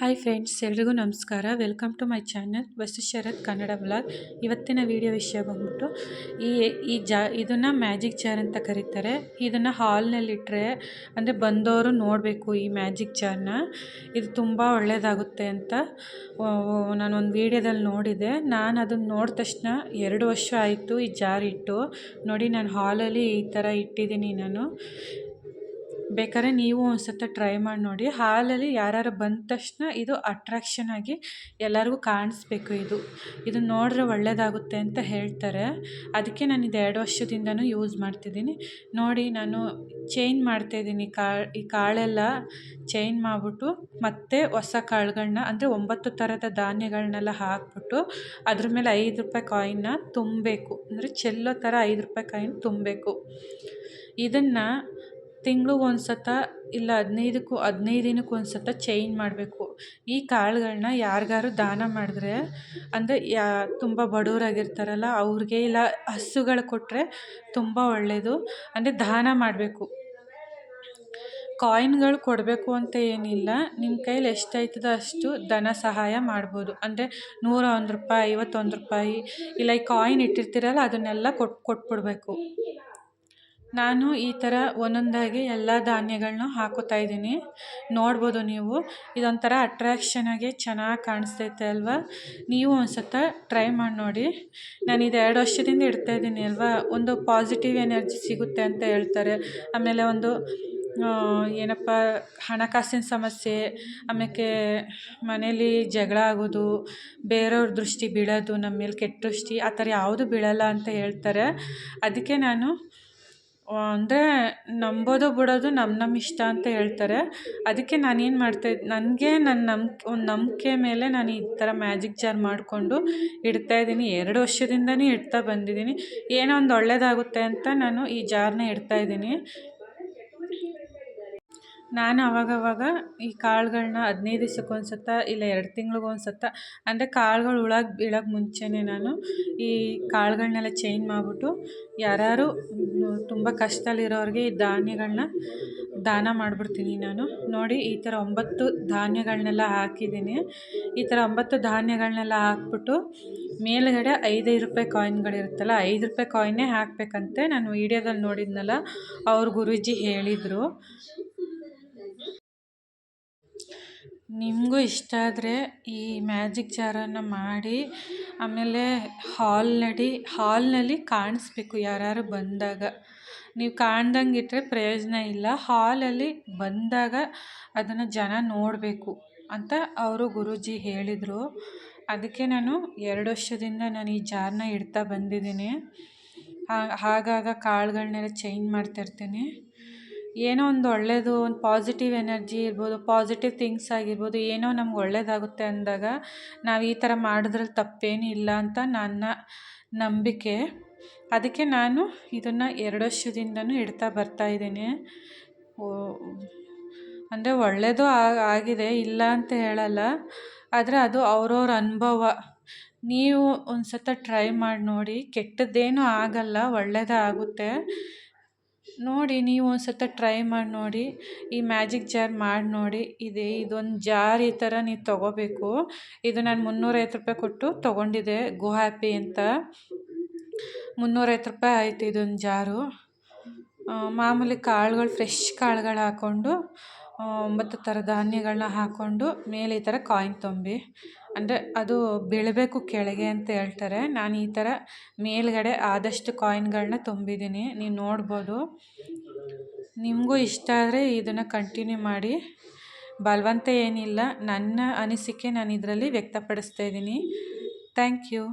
Hi friends ಎಲ್ರಿಗೂ ನಮಸ್ಕಾರ. Welcome to my channel ವಸ್ತು ಶರತ್ ಕನ್ನಡ ಬ್ಲಾಗ್ ಇವತ್ತಿನ ವಿಡಿಯೋ ವಿಷಯ ಬಂದ್ಬಿಟ್ಟು, ಈ ಈ ಜಾ, ಇದನ್ನು ಮ್ಯಾಜಿಕ್ ಜಾರ್ ಅಂತ ಕರೀತಾರೆ. ಇದನ್ನು ಹಾಲ್ನಲ್ಲಿಟ್ಟರೆ ಅಂದರೆ ಬಂದವರು ನೋಡಬೇಕು ಈ ಮ್ಯಾಜಿಕ್ ಜಾರ್ನ ಇದು ತುಂಬ ಒಳ್ಳೆಯದಾಗುತ್ತೆ ಅಂತ ನಾನೊಂದು ವೀಡಿಯೋದಲ್ಲಿ ನೋಡಿದೆ. ನಾನು ಅದನ್ನು ನೋಡಿದ ತಕ್ಷಣ ಎರಡು ವರ್ಷ ಆಯಿತು ಈ ಜಾರ್ ಇಟ್ಟು. ನೋಡಿ, ನಾನು ಹಾಲಲ್ಲಿ ಈ ಥರ ಇಟ್ಟಿದ್ದೀನಿ ನಾನು. ಬೇಕಾದ್ರೆ ನೀವು ಒಂದು ಸತ ಟ್ರೈ ಮಾಡಿ ನೋಡಿ. ಹಾಲಲ್ಲಿ ಯಾರು ಬಂದ ತಕ್ಷಣ ಇದು ಅಟ್ರಾಕ್ಷನ್ ಆಗಿ ಎಲ್ಲರಿಗೂ ಕಾಣಿಸ್ಬೇಕು ಇದು. ಇದನ್ನ ನೋಡಿದ್ರೆ ಒಳ್ಳೆಯದಾಗುತ್ತೆ ಅಂತ ಹೇಳ್ತಾರೆ. ಅದಕ್ಕೆ ನಾನು ಇದು ಎರಡು ವರ್ಷದಿಂದನೂ ಯೂಸ್ ಮಾಡ್ತಿದ್ದೀನಿ. ನೋಡಿ, ನಾನು ಚೇಂಜ್ ಮಾಡ್ತಾಯಿದ್ದೀನಿ ಕಾಳು ಈ ಕಾಳೆಲ್ಲ ಚೇಂಜ್ ಮಾಡಿಬಿಟ್ಟು ಮತ್ತೆ ಹೊಸ ಕಾಳುಗಳನ್ನ ಅಂದರೆ ಒಂಬತ್ತು ಥರದ ಧಾನ್ಯಗಳನ್ನೆಲ್ಲ ಹಾಕ್ಬಿಟ್ಟು ಅದ್ರ ಮೇಲೆ ಐದು ರೂಪಾಯಿ ಕಾಯಿನ್ನ ತುಂಬಬೇಕು. ಅಂದರೆ ಚೆಲ್ಲೋ ಥರ ಐದು ರೂಪಾಯಿ ಕಾಯಿನ್ ತುಂಬಬೇಕು. ಇದನ್ನು ತಿಂಗ್ಳಿಗೆ ಒಂದು ಇಲ್ಲ ಹದಿನೈದಕ್ಕೂ, ಹದಿನೈದು ದಿನಕ್ಕೆ ಒಂದು ಚೇಂಜ್ ಮಾಡಬೇಕು. ಈ ಕಾಳುಗಳನ್ನ ಯಾರಿಗಾರು ದಾನ ಮಾಡಿದ್ರೆ, ಅಂದರೆ ಯಾ, ತುಂಬ ಬಡವ್ರಾಗಿರ್ತಾರಲ್ಲ, ಅವ್ರಿಗೆ ಇಲ್ಲ, ಹಸುಗಳು ಕೊಟ್ಟರೆ ತುಂಬ ಒಳ್ಳೆಯದು ಅಂದರೆ ದಾನ ಮಾಡಬೇಕು. ಕಾಯಿನ್ಗಳು ಕೊಡಬೇಕು ಅಂತ ಏನಿಲ್ಲ. ನಿಮ್ಮ ಕೈಲಿ ಎಷ್ಟು ಆಯ್ತದೋ ಅಷ್ಟು ಧನ ಸಹಾಯ ಮಾಡ್ಬೋದು. ಅಂದರೆ ನೂರ ಒಂದು ರೂಪಾಯಿ, ಐವತ್ತೊಂದು ರೂಪಾಯಿ, ಇಲ್ಲ ಈ ಕಾಯಿನ್ ಇಟ್ಟಿರ್ತೀರಲ್ಲ, ಅದನ್ನೆಲ್ಲ ಕೊಟ್ಟು ಕೊಟ್ಬಿಡಬೇಕು. ನಾನು ಈ ಥರ ಒಂದೊಂದಾಗಿ ಎಲ್ಲ ಧಾನ್ಯಗಳನ್ನು ಹಾಕೋತಾ ಇದ್ದೀನಿ. ನೋಡ್ಬೋದು ನೀವು. ಇದೊಂಥರ ಅಟ್ರ್ಯಾಕ್ಷನಾಗಿ ಚೆನ್ನಾಗಿ ಕಾಣಿಸ್ತೈತೆ ಅಲ್ವಾ? ನೀವು ಒಂದು ಸತ ಟ್ರೈ ಮಾಡಿ ನೋಡಿ. ನಾನು ಇದು ಎರಡು ವರ್ಷದಿಂದ ಇಡ್ತಾ ಇದ್ದೀನಿ ಅಲ್ವಾ? ಒಂದು ಪಾಸಿಟಿವ್ ಎನರ್ಜಿ ಸಿಗುತ್ತೆ ಅಂತ ಹೇಳ್ತಾರೆ. ಆಮೇಲೆ ಒಂದು ಏನಪ್ಪ, ಹಣಕಾಸಿನ ಸಮಸ್ಯೆ ಆಮೇಲೆ ಮನೇಲಿ ಜಗಳ ಆಗೋದು, ಬೇರೆಯವ್ರ ದೃಷ್ಟಿ ಬೀಳೋದು ನಮ್ಮ ಮೇಲೆ ಕೆಟ್ಟ ದೃಷ್ಟಿ, ಆ ಥರ ಯಾವುದು ಬೀಳಲ್ಲ ಅಂತ ಹೇಳ್ತಾರೆ. ಅದಕ್ಕೆ ನಾನು ಅಂದರೆ ನಂಬೋದು ಬಿಡೋದು ನಮ್ಮ ನಮ್ಮ ಇಷ್ಟ ಅಂತ ಹೇಳ್ತಾರೆ. ಅದಕ್ಕೆ ನಾನೇನು ಮಾಡ್ತಾ ನನಗೆ ನನ್ನ ನಂಬಿಕೆ ಒಂದು ನಂಬಿಕೆ ಮೇಲೆ ನಾನು ಈ ಥರ ಮ್ಯಾಜಿಕ್ ಜಾರ್ ಮಾಡಿಕೊಂಡು ಇಡ್ತಾ ಇದ್ದೀನಿ. ಎರಡು ವರ್ಷದಿಂದನೇ ಇಡ್ತಾ ಬಂದಿದ್ದೀನಿ. ಏನೋ ಒಂದು ಒಳ್ಳೆಯದಾಗುತ್ತೆ ಅಂತ ನಾನು ಈ ಜಾರನ್ನ ಇಡ್ತಾಯಿದ್ದೀನಿ ನಾನು ಅವಾಗವಾಗ ಈ ಕಾಳುಗಳನ್ನ ಹದಿನೈದು ದಿವ್ಸಕ್ಕೆ ಒಂದು ಸತ ಇಲ್ಲ ಎರಡು ತಿಂಗ್ಳಿಗೆ ಒಂದು ಸತ ಅಂದರೆ ಕಾಳುಗಳು ಹುಳಕ್ಕೆ ಬೀಳೋಕ್ಕೆ ಮುಂಚೆನೇ ನಾನು ಈ ಕಾಳುಗಳನ್ನೆಲ್ಲ ಚೇಂಜ್ ಮಾಡಿಬಿಟ್ಟು ಯಾರ್ಯಾರು ತುಂಬ ಕಷ್ಟದಲ್ಲಿರೋರಿಗೆ ಈ ಧಾನ್ಯಗಳನ್ನ ದಾನ ಮಾಡಿಬಿಡ್ತೀನಿ ನಾನು. ನೋಡಿ, ಈ ಥರ ಒಂಬತ್ತು ಧಾನ್ಯಗಳನ್ನೆಲ್ಲ ಹಾಕಿದ್ದೀನಿ. ಈ ಥರ ಒಂಬತ್ತು ಧಾನ್ಯಗಳನ್ನೆಲ್ಲ ಹಾಕ್ಬಿಟ್ಟು ಮೇಲುಗಡೆ ಐದೈದು ರೂಪಾಯಿ ಕಾಯಿನ್ಗಳಿರುತ್ತಲ್ಲ, ಐದು ರೂಪಾಯಿ ಕಾಯಿನ್ನೇ ಹಾಕಬೇಕಂತೆ. ನಾನು ವೀಡಿಯೋದಲ್ಲಿ ನೋಡಿದ್ನಲ್ಲ, ಅವ್ರ ಗುರೂಜಿ ಹೇಳಿದರು. ನಿಮಗೂ ಇಷ್ಟ ಆದರೆ ಈ ಮ್ಯಾಜಿಕ್ ಜಾರನ್ನು ಮಾಡಿ, ಆಮೇಲೆ ಹಾಲ್ನಡಿ ಹಾಲ್ನಲ್ಲಿ ಕಾಣಿಸ್ಬೇಕು ಯಾರು ಬಂದಾಗ. ನೀವು ಕಾಣ್ದಂಗೆ ಇಟ್ಟರೆ ಪ್ರಯೋಜನ ಇಲ್ಲ. ಹಾಲಲ್ಲಿ ಬಂದಾಗ ಅದನ್ನು ಜನ ನೋಡಬೇಕು ಅಂತ ಅವರು ಗುರೂಜಿ ಹೇಳಿದರು. ಅದಕ್ಕೆ ನಾನು ಎರಡು ವರ್ಷದಿಂದ ನಾನು ಈ ಜಾರನ್ನ ಇಡ್ತಾ ಬಂದಿದ್ದೀನಿ. ಹಾಗಾಗ ಕಾಳುಗಳನ್ನೆಲ್ಲ ಚೇಂಜ್ ಮಾಡ್ತಾಯಿರ್ತೀನಿ ಏನೋ ಒಂದು ಒಳ್ಳೆಯದು ಒಂದು ಪಾಸಿಟಿವ್ ಎನರ್ಜಿ ಇರ್ಬೋದು ಪಾಸಿಟಿವ್ ಥಿಂಗ್ಸ್ ಆಗಿರ್ಬೋದು, ಏನೋ ನಮ್ಗೆ ಒಳ್ಳೆಯದಾಗುತ್ತೆ ಅಂದಾಗ ನಾವು ಈ ಥರ ಮಾಡಿದ್ರಲ್ಲಿ ತಪ್ಪೇನು ಇಲ್ಲ ಅಂತ ನನ್ನ ನಂಬಿಕೆ. ಅದಕ್ಕೆ ನಾನು ಇದನ್ನು ಎರಡು ವರ್ಷದಿಂದನೂ ಇಡ್ತಾ ಬರ್ತಾಯಿದ್ದೀನಿ ಅಂದರೆ ಒಳ್ಳೆಯದು ಆಗಿದೆ, ಇಲ್ಲ ಅಂತ ಹೇಳಲ್ಲ, ಆದರೆ ಅದು ಅವ್ರವ್ರ ಅನುಭವ. ನೀವು ಒಂದು ಸತ ಟ್ರೈ ಮಾಡಿ ನೋಡಿ, ಕೆಟ್ಟದ್ದೇನೂ ಆಗಲ್ಲ ಒಳ್ಳೆಯದೇ ಆಗುತ್ತೆ. ನೋಡಿ, ನೀವು ಒಂದು ಸತ ಟ್ರೈ ಮಾಡಿ ನೋಡಿ. ಈ ಮ್ಯಾಜಿಕ್ ಜಾರ್ ಮಾಡಿ ನೋಡಿ. ಇದೆ, ಇದೊಂದು ಜಾರ್ ಈ ಥರ ನೀವು ತೊಗೋಬೇಕು. ಇದು ನಾನು ಮುನ್ನೂರೈವತ್ತು ರೂಪಾಯಿ ಕೊಟ್ಟು ತೊಗೊಂಡಿದ್ದೆ ಗೋ ಹ್ಯಾಪಿ ಅಂತ. ಮುನ್ನೂರೈವತ್ತು ರೂಪಾಯಿ ಆಯಿತು ಇದೊಂದು ಜಾರು ಮಾಮೂಲಿ ಕಾಳುಗಳು ಫ್ರೆಶ್ ಕಾಳುಗಳು ಹಾಕ್ಕೊಂಡು ಒಂಬತ್ತು ಥರ ಧಾನ್ಯಗಳನ್ನ ಹಾಕ್ಕೊಂಡು ಮೇಲೆ ಈ ಥರ ಕಾಯಿನ್ ತುಂಬಿ, ಅಂದರೆ ಅದು ಬೀಳಬೇಕು ಕೆಳಗೆ ಅಂತ ಹೇಳ್ತಾರೆ. ನಾನು ಈ ಥರ ಮೇಲುಗಡೆ ಆದಷ್ಟು ಕಾಯಿನ್ಗಳನ್ನ ತುಂಬಿದ್ದೀನಿ. ನೀವು ನೋಡ್ಬೋದು. ನಿಮಗೂ ಇಷ್ಟ ಆದರೆ ಇದನ್ನು ಕಂಟಿನ್ಯೂ ಮಾಡಿ. ಬಲವಂತ ಏನಿಲ್ಲ. ನನ್ನ ಅನಿಸಿಕೆ ನಾನು ಇದರಲ್ಲಿ ವ್ಯಕ್ತಪಡಿಸ್ತಾ ಇದ್ದೀನಿ. Thank you